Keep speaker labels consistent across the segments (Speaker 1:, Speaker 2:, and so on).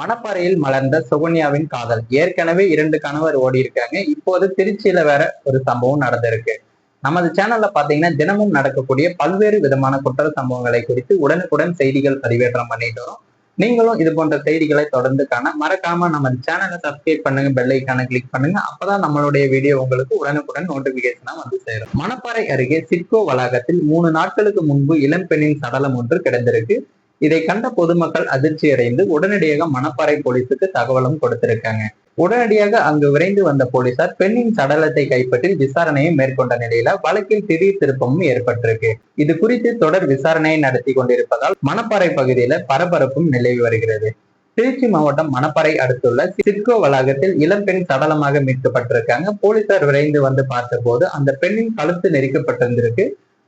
Speaker 1: மணப்பாறையில் மலர்ந்த சுகன்யாவின் காதல். ஏற்கனவே இரண்டு கணவர் ஓடி இருக்காங்க இப்போது திருச்சியில வேற ஒரு சம்பவம் நடந்திருக்கு. நமது சேனல்ல பாத்தீங்கன்னா தினமும் நடக்கக்கூடிய பல்வேறு விதமான குற்ற சம்பவங்களை குறித்து உடனுக்குடன் செய்திகள் பதிவேற்றம் பண்ணிட்டு வரும் நீங்களும் இது போன்ற செய்திகளை தொடர்ந்து காண மறக்காம நம்ம சேனலை சப்ஸ்கிரைப் பண்ணுங்க பெல் ஐக்கான கிளிக் பண்ணுங்க. அப்பதான் நம்மளுடைய வீடியோ உங்களுக்கு உடனுக்குடன் நோட்டிபிகேஷனா வந்து சேரும். மணப்பாறை அருகே சிட்கோ வளாகத்தில் மூணு நாட்களுக்கு முன்பு இளம்பெண்ணின் சடலம் ஒன்று கிடந்திருக்கு. இதை கண்ட பொதுமக்கள் அதிர்ச்சி அடைந்து உடனடியாக மணப்பாறை போலீஸுக்கு தகவலும் கொடுத்திருக்காங்க. உடனடியாக அங்கு விரைந்து வந்த போலீசார் பெண்ணின் சடலத்தை கைப்பற்றி விசாரணையை மேற்கொண்ட நிலையில வழக்கில் திடீர் திருப்பமும் ஏற்பட்டிருக்கு. இது குறித்து தொடர் விசாரணையை நடத்தி கொண்டிருப்பதால் மணப்பாறை பகுதியில பரபரப்பும் நிலவி வருகிறது. திருச்சி மாவட்டம் மணப்பாறை அடுத்துள்ள சிட்கோ வளாகத்தில் இளம்பெண் சடலமாக மீட்கப்பட்டிருக்காங்க. போலீசார் விரைந்து வந்து பார்த்தபோது அந்த பெண்ணின் கழுத்து நெரிக்கப்பட்டிருந்திருக்கு.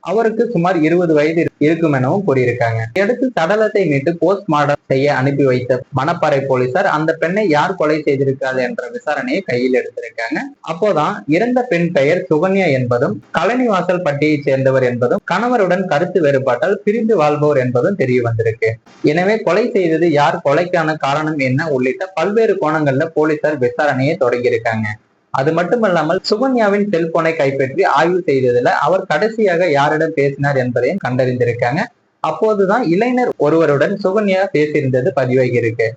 Speaker 1: அவருக்கு சுமார் இருபது வயது இருக்கும் எனவும் கூறியிருக்காங்க. அடுத்து சடலத்தை மீட்டு போஸ்ட்மார்டம் செய்ய அனுப்பி வைத்த மணப்பாறை போலீசார் அந்த பெண்ணை யார் கொலை செய்திருக்காது என்ற விசாரணையை கையில் எடுத்திருக்காங்க. அப்போதான் இறந்த பெண் பெயர் சுகன்யா என்பதும் கழனிவாசல் பட்டியைச் சேர்ந்தவர் என்பதும் கணவருடன் கருத்து வேறுபாட்டால் பிரிந்து வாழ்பவர் என்பதும் தெரிய வந்திருக்கு. எனவே கொலை செய்தது யார் கொலைக்கான காரணம் என்ன உள்ளிட்ட பல்வேறு கோணங்கள்ல போலீசார் விசாரணையை தொடங்கியிருக்காங்க. அது மட்டுமல்லாமல் சுகன்யாவின் செல்போனை கைப்பற்றி ஆய்வு செய்ததுல அவர் கடைசியாக யாரிடம் பேசினார் என்பதையும் கண்டறிந்திருக்காங்க. அப்போதுதான் இளைஞர் ஒருவருடன் சுகன்யா பேசியிருந்தது பதிவாகியிருக்கு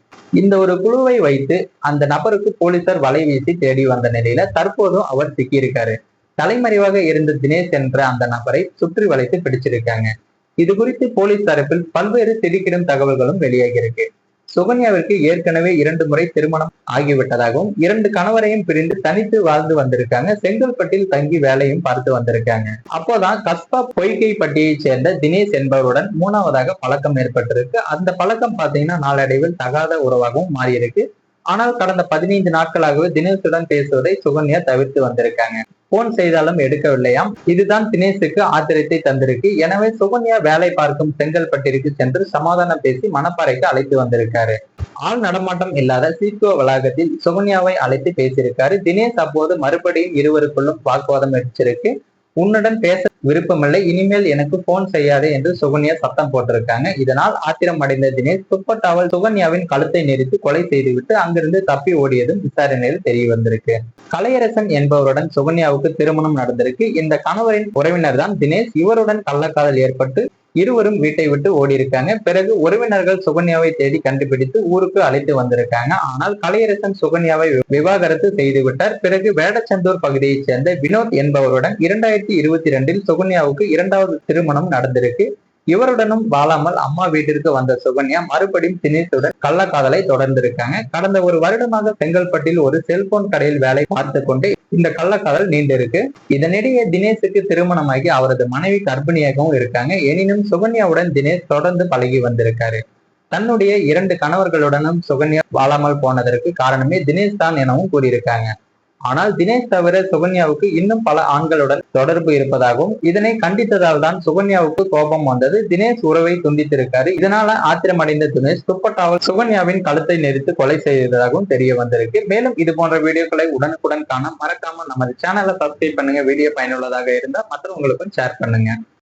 Speaker 1: இந்த ஒரு குழுவை வைத்து அந்த நபருக்கு போலீசார் வலை வீசி தேடி வந்த நிலையில தற்போதும் அவர் சிக்கியிருக்காரு. தலைமறைவாக இருந்த தினேஷ் என்ற அந்த நபரை சுற்றி வளைத்து பிடிச்சிருக்காங்க. இது குறித்து போலீஸ் தரப்பில் பல்வேறு திடுக்கிடும் தகவல்களும் வெளியாகியிருக்கு சுகன்யாவிற்கு ஏற்கனவே இரண்டு முறை திருமணம் ஆகிவிட்டதாகவும் இரண்டு கணவரையும் பிரிந்து தனித்து வாழ்ந்து வந்திருக்காங்க. செங்கல்பட்டில் தங்கி வேலையும் பார்த்து வந்திருக்காங்க. அப்போதான் கஸ்பா பொய்கை பட்டியைச் சேர்ந்த தினேஷ் என்பவருடன் மூணாவதாக பழக்கம் ஏற்பட்டிருக்கு. அந்த பழக்கம் பாத்தீங்கன்னா நாளடைவில் தகாத உறவாகவும் மாறியிருக்கு. ஆனால் கடந்த பதினைந்து நாட்களாகவே தினேஷுடன் பேசுவதை சுகன்யா தவிர்த்து வந்திருக்காங்க. போன் செய்தாலும் எடுக்கவில்லையாம். இதுதான் தினேஷுக்கு ஆத்திரத்தை தந்திருக்கு. எனவே சுகன்யா வேலை பார்க்கும் செங்கல்பட்டிற்கு சென்று சமாதானம் பேசி மணப்பாறைக்கு அழைத்து வந்திருக்காரு. ஆள் நடமாட்டம் இல்லாத சீக்கோ வளாகத்தில் சுகன்யாவை அழைத்து பேசியிருக்காரு. தினேஷ் அப்போது மறுபடியும் இருவருக்குள்ளும் வாக்குவாதம் வச்சிருக்கு உன்னுடன் பேச விருப்பமில்லை இனிமேல் எனக்கு போன் செய்யாதே என்று சுகன்யா சத்தம் போட்டிருக்காங்க. இதனால் ஆத்திரம் அடைந்த தினேஷ் துப்பட்டாவல் சுகன்யாவின் கழுத்தை நெரித்து கொலை செய்துவிட்டு அங்கிருந்து தப்பி ஓடியதும் விசாரணையில் தெரிய வந்திருக்கு. கலையரசன் என்பவருடன் சுகன்யாவுக்கு திருமணம் நடந்திருக்கு. இந்த கணவரின் உறவினர் தான் தினேஷ். இவருடன் கள்ளக்காதல் ஏற்பட்டு இருவரும் வீட்டை விட்டு ஓடி இருக்காங்க பிறகு உறவினர்கள் சுகன்யாவை தேடி கண்டுபிடித்து ஊருக்கு அழைத்து வந்திருக்காங்க. ஆனால் கலையரசன் சுகன்யாவை விவாகரத்து செய்துவிட்டார் பிறகு வேடச்சந்தூர் பகுதியைச் சேர்ந்த வினோத் என்பவருடன் இரண்டாயிரத்தி இருபத்தி ரெண்டில் சுகன்யாவுக்கு இரண்டாவது திருமணம் நடந்திருக்கு. இவருடனும் வாழாமல் அம்மா வீட்டிற்கு வந்த சுகன்யா மறுபடியும் தினேஷுடன் கள்ளக்காதலை தொடர்ந்திருக்காங்க. கடந்த ஒரு வருடமாக செங்கல்பட்டில் ஒரு செல்போன் கடையில் வேலை பார்த்து கொண்டு இந்த கள்ளக்காதல் நீண்டிருக்கு. இதனிடையே தினேஷுக்கு திருமணமாகி அவரது மனைவி கர்ப்பிணியாகவும் இருக்காங்க. எனினும் சுகன்யாவுடன் தினேஷ் தொடர்ந்து பழகி வந்திருக்காரு. தன்னுடைய இரண்டு கணவர்களுடனும் சுகன்யா வாழாமல் போனதற்கு காரணமே தினேஷ் தான் எனவும் கூறியிருக்காங்க. ஆனால் தினேஷ் தவிர சுகன்யாவுக்கு இன்னும் பல ஆண்களுடன் தொடர்பு இருப்பதாகவும் இதனை கண்டித்ததால் தான் சுகன்யாவுக்கு கோபம் வந்தது. தினேஷ் உறவை துண்டித்திருக்காரு. இதனால ஆத்திரமடைந்த தினேஷ் துப்பட்டாவில் சுகன்யாவின் கழுத்தை நெரித்து கொலை செய்ததாகவும் தெரிய வந்திருக்கு. மேலும் இது போன்ற வீடியோக்களை உடனுக்குடன் காண மறக்காம நமது சேனலை சப்ஸ்கிரைப் பண்ணுங்க. வீடியோ பயனுள்ளதாக இருந்தால் மற்றவங்களுக்கும் ஷேர் பண்ணுங்க.